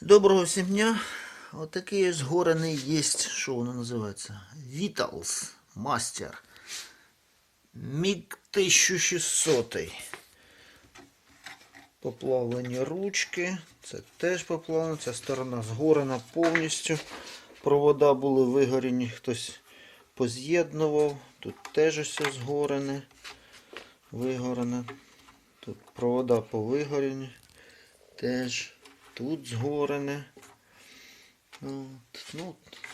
Доброго всім дня. Отакий ось горений є, що воно називається? Vitals Master. Міг 1600. Поплавлені ручки. Це теж поплавлено. Ця сторона згорена повністю. Провода були вигорені, хтось поз'єднував. Тут теж все згорене. Вигорене. Тут провода повигорені. Теж тут згорене. Ну,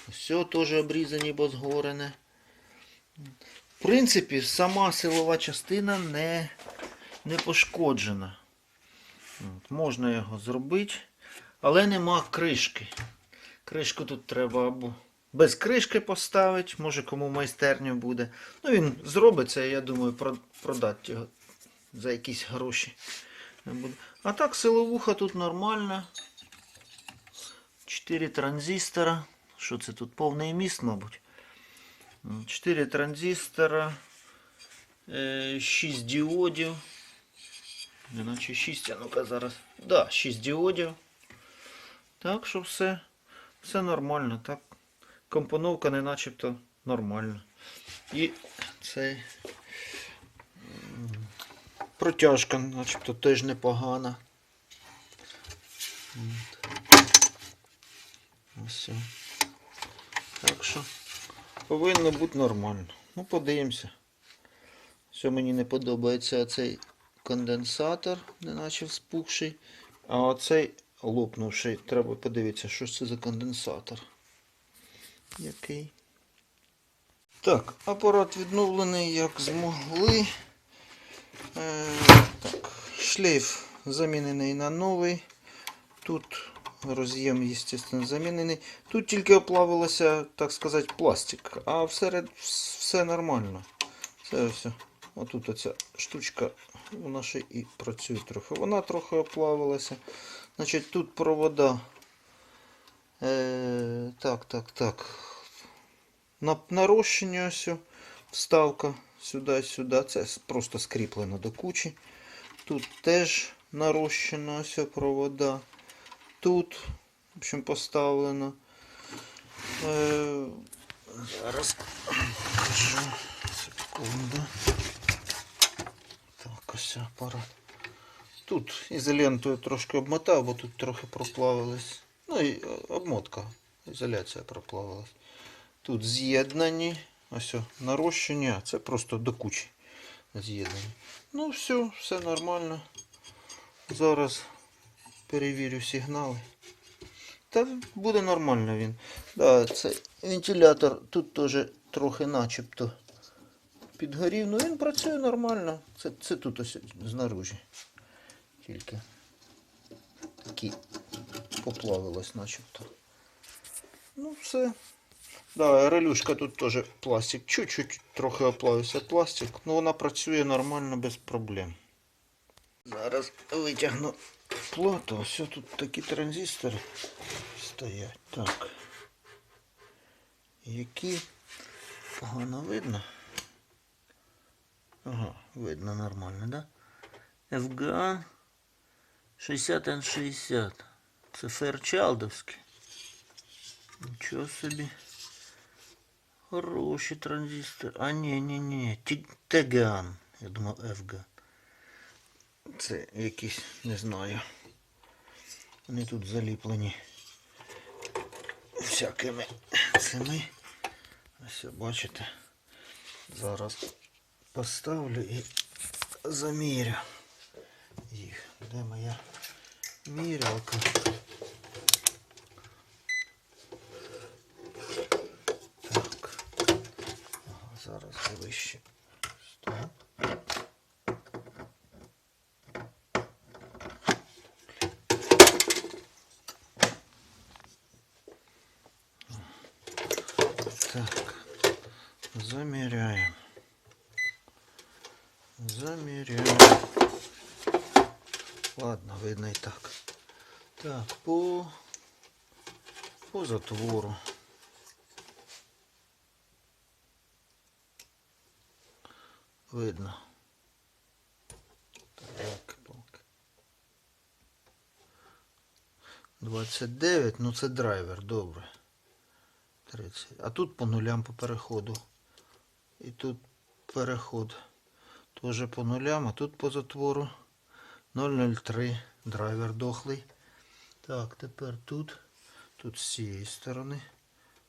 все теж обрізані, бо згорене. В принципі, сама силова частина не, не пошкоджена. От, можна його зробити, але нема кришки. Кришку тут треба або без кришки поставити, може кому майстерню буде. Ну він зробиться, я думаю, продати його за якісь гроші. А так, силовуха тут нормальна. 4 транзистора. Що це тут? Повний міст, мабуть. 4 транзистора. 6 діодів. Іначе 6, а ну-ка зараз. Да, 6 діодів. Так що все, все нормально. Так. Компоновка не начебто нормальна. І цей протяжка начебто теж непогана. Ось. Так що повинно бути нормально. Ну, подивимося. Що мені не подобається цей конденсатор, неначе вспухший. А оцей лопнувший. Треба подивитися, що це за конденсатор. Який. Так, апарат відновлений як змогли. Е, так, шлейф замінений на новий. Тут роз'єм, звісно, замінений. Тут тільки оплавилося, так сказати, пластик, а всеред все нормально. Це все. Отут оця штучка вона ще і працює трохи. Вона трохи оплавилася. Значить, тут провода. Е, так, так, так. На нарощення ось о, вставка сюди-сюди. Це просто скріплено до кучі. Тут теж нарощено ось провода. Тут, в общем, поставлено. Е, зараз покажу. Секунду. Так, ось апарат. Тут ізолентою трошки обмотав, бо тут трохи проплавилось. Ну і е, обмотка. Ізоляція проплавилась. Тут з'єднані. Ось нарощення. Це просто до кучі з'єднані. Ну, все, все нормально. Зараз перевірю сигнали. Та буде нормально він. Да, це вентилятор тут теж трохи начебто підгорів. Ну він працює нормально. Це, це тут ось знаружі. Тільки такі поплавилось начебто. Ну все. Да, релюшка тут теж пластик. Чуть-чуть трохи оплавився пластик. Ну вона працює нормально без проблем. Зараз витягну плату. Ось тут такі транзистори стоять. Так. Які погано видно. Ага, видно нормально, да? FGA 60N60. Це Ферчалдовський. Нічого собі. Хороший транзистор. А ні, ні, ні. Теган. Я думав FGA. Це якісь, не знаю. Вони тут заліплені всякими цими. Ось бачите. Зараз поставлю і замірю їх. Де моя мірялка? Так. Ага, зараз вище. Стоп. Так, замеряем. Замеряем. Ладно, видно и так. Так, по, по затвору. Видно. Так, палка. 29, ну це драйвер, добре. 30. А тут по нулям по переходу. І тут переход. Теж по нулям, а тут по затвору 003. Драйвер дохлий. Так, тепер тут. Тут з цієї сторони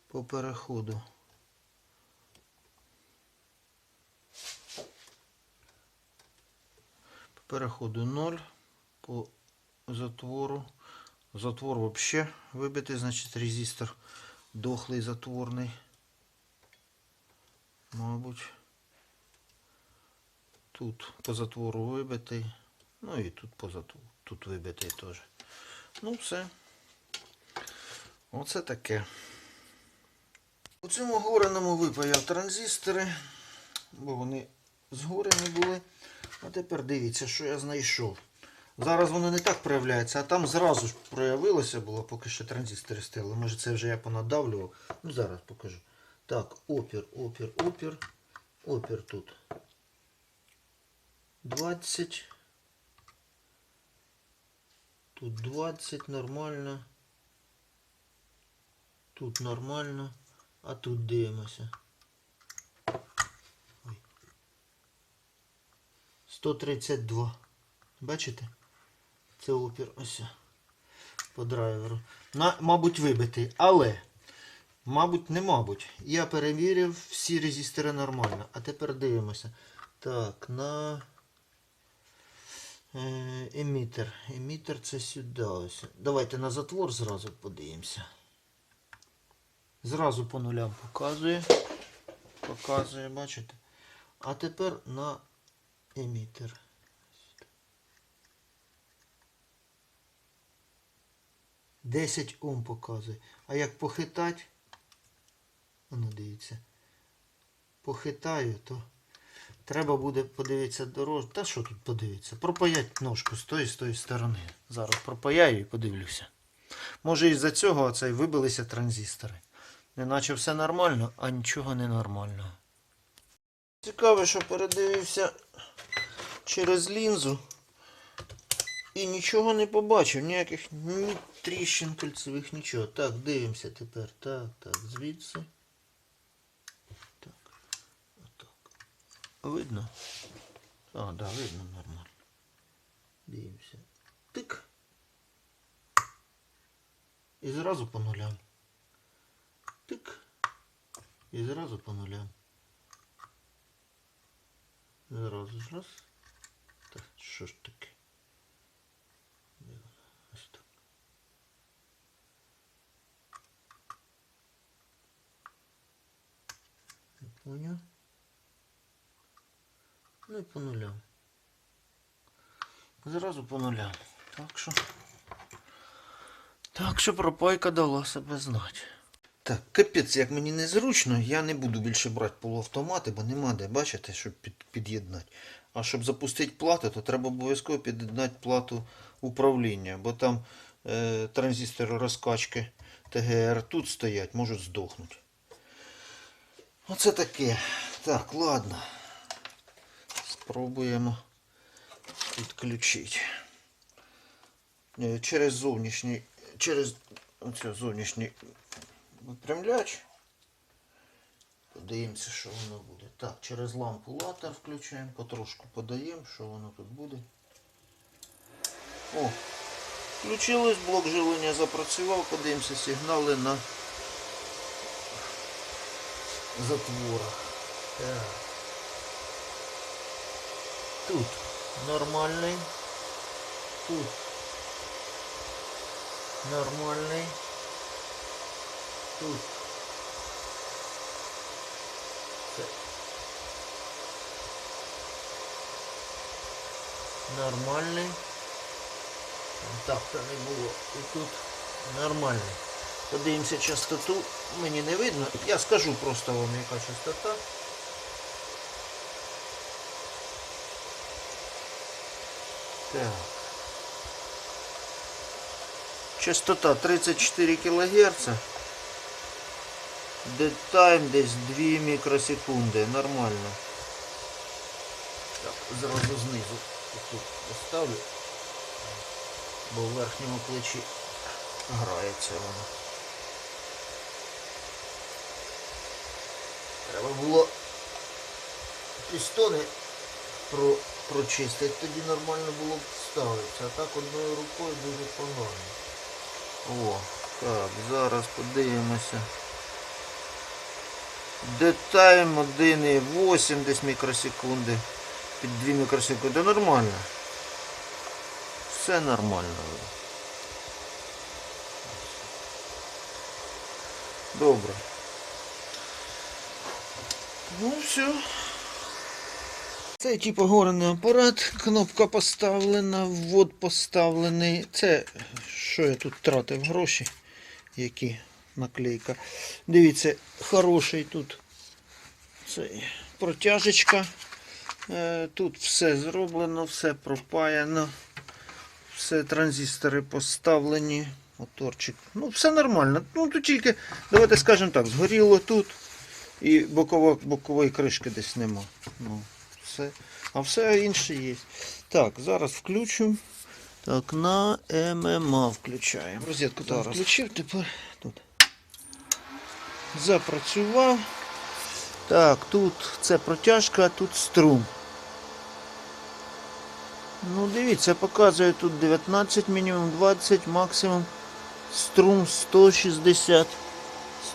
по переходу. По переходу 0. По затвору. Затвор вообще вибитий, значить резистор дохлий затворний. Мабуть. Тут по затвору вибитий. Ну і тут по затвору. Тут вибитий теж. Ну все. Оце таке. У цьому гореному випаяв транзистори, бо вони згорені були. А тепер дивіться, що я знайшов. Зараз воно не так проявляється, а там зразу ж проявилося було, поки ще транзистори стояли. Може це вже я понадавлював. Ну зараз покажу. Так, опір, опір, опір. Опір тут. 20. Тут 20 нормально. Тут нормально. А тут дивимося. Ой. 132. Бачите? Це опір ось по драйверу. На, мабуть, вибитий. Але, мабуть, не мабуть. Я перевірив, всі резистори нормально. А тепер дивимося. Так, на емітер. Емітер це сюди ось. Давайте на затвор зразу подивимося. Зразу по нулям показує. Показує, бачите? А тепер на емітер. 10 Ом показує. А як похитать, ну дивіться, похитаю, то треба буде подивитися дорожку. Та що тут подивитися? Пропаять ножку з тої з тої сторони. Зараз пропаяю і подивлюся. Може із-за цього оце вибилися транзистори. Неначе все нормально, а нічого не нормально. Цікаво, що передивився через лінзу. І нічого не побачив, ніяких ні тріщин кольцевих, нічого. Так, дивимося тепер. Так, так, звідси. Так. Отак. Видно? А, да, видно нормально. Дивимося. Тик. І зразу по нулям. Тик. І зразу по нулям. Зразу ж раз. Так, що ж таке? Ось. Не понял. Ну і по нулям. Зразу по нулям. Так що. Так що пропайка дала себе знати. Так, капець, як мені незручно, я не буду більше брати полуавтомати, бо нема де, бачите, щоб під, під'єднати. А щоб запустити плату, то треба обов'язково під'єднати плату управління, бо там е, транзистори розкачки ТГР тут стоять, можуть здохнути. Оце таке. Так, ладно. Спробуємо підключити. Е, Через зовнішній, через оце зовнішній випрямляч. Подивимося, що воно буде. Так, через лампу латер включаємо, потрошку подаємо, що воно тут буде. О, включилось, блок живлення запрацював, подивимося сигнали на затворах. Так. Тут нормальний. Тут нормальний. Тут це нормальний. Так, то не було. І тут нормальний. Подивимося частоту. Мені не видно. Я скажу просто вам, яка частота. Так. Частота 34 кГц. Детайм десь 2 мікросекунди. Нормально. Так, зразу знизу тут поставлю. Бо в верхньому плечі грається воно. Треба було пістони про, прочистити, тоді нормально було б ставитися. А так одною рукою дуже погано. О, так, зараз подивимося. Детайм 1,8 десь мікросекунди. Під 2 мікросекунди. Нормально. Все нормально. Добре. Ну все. Це типу горний апарат, кнопка поставлена, ввод поставлений. Це що я тут тратив гроші, які наклейка. Дивіться, хороший тут цей протяжечка. Е, Тут все зроблено, все пропаяно, все транзистори поставлені, моторчик. Ну, все нормально. Ну тут тільки, давайте скажемо так, згоріло тут і боково, бокової кришки десь нема. Ну, все. А все інше є. Так, зараз включу. Так, на ММА включаємо. Розетку там включив, тепер тут. Запрацював. Так, тут це протяжка, а тут струм. Ну, дивіться, показує тут 19, мінімум 20, максимум струм 160.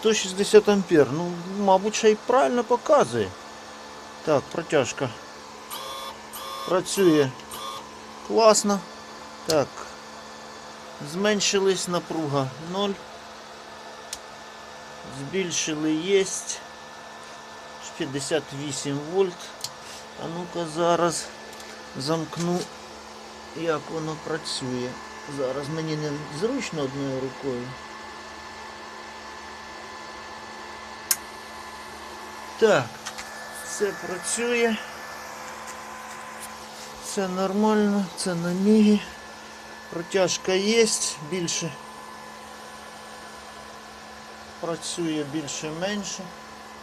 160 ампер. Ну, мабуть, ще й правильно показує. Так, протяжка. Працює класно. Так. Зменшилась напруга 0. Збільшили єсть. 58 вольт. А ну-ка зараз замкну, як воно працює. Зараз мені не зручно одною рукою. Так, це працює. Це нормально, це на мігі. Протяжка є більше. Працює більше-менше.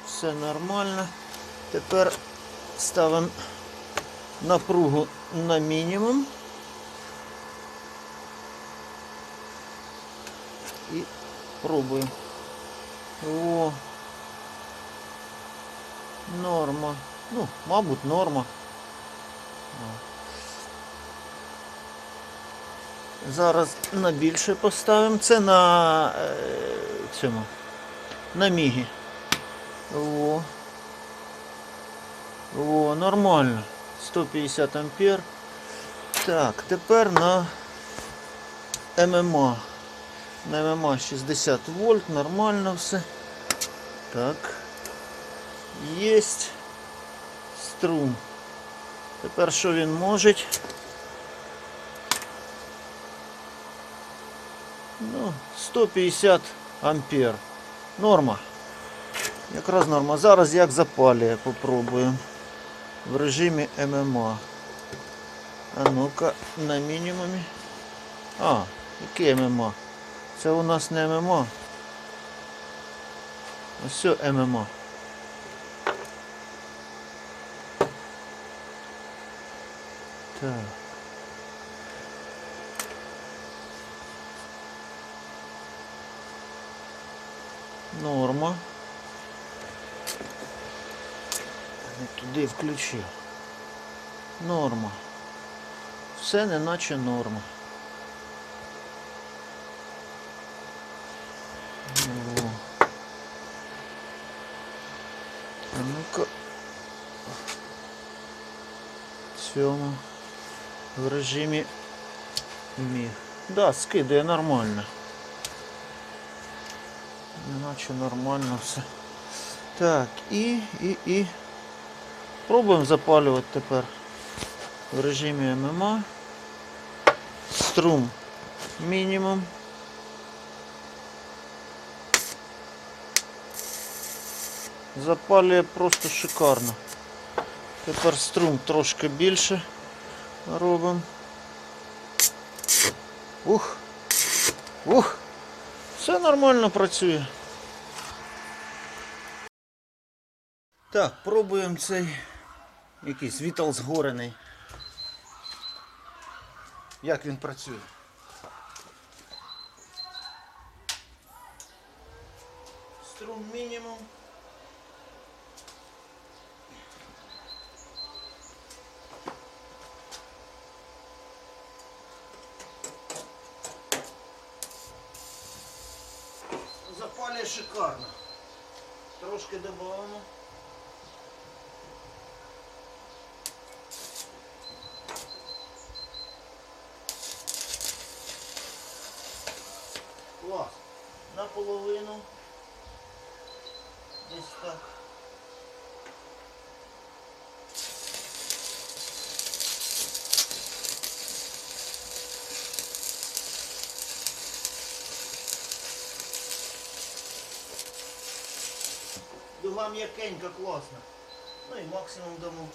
Все нормально. Тепер ставимо напругу на мінімум. І пробуємо. О, норма. Ну, мабуть, норма. О. Зараз на більше поставимо. Це на е, цьому. На мігі. О. О, нормально. 150 ампер. Так, тепер на ММА. На ММА 60 вольт, нормально все. Так. Єсть струм. Тепер що він може? Ну, 150 ампер. Норма. Якраз норма. Зараз як запалює, попробуємо. В режимі ММА. А ну-ка, на мінімумі. А, яке ММА? Це у нас не ММА. Ось все ММА. Так. Норма. Не туди включив. Норма. Все неначе норма. О. А ну-ка. Цьому в режимі міг. Да, скидає нормально. Іначе нормально все. Так, і, і, і. Пробуємо запалювати тепер в режимі ММА. Струм мінімум. Запалює просто шикарно. Тепер струм трошки більше робимо. Ух! Ух! Все нормально працює. Так, пробуємо цей якийсь вітал згорений. Як він працює? Струм мінімум. Шикарно. Трошки додамо. Клас. Наполовину. Десь так. Дуга м'якенька, класна. Ну і максимум дамо.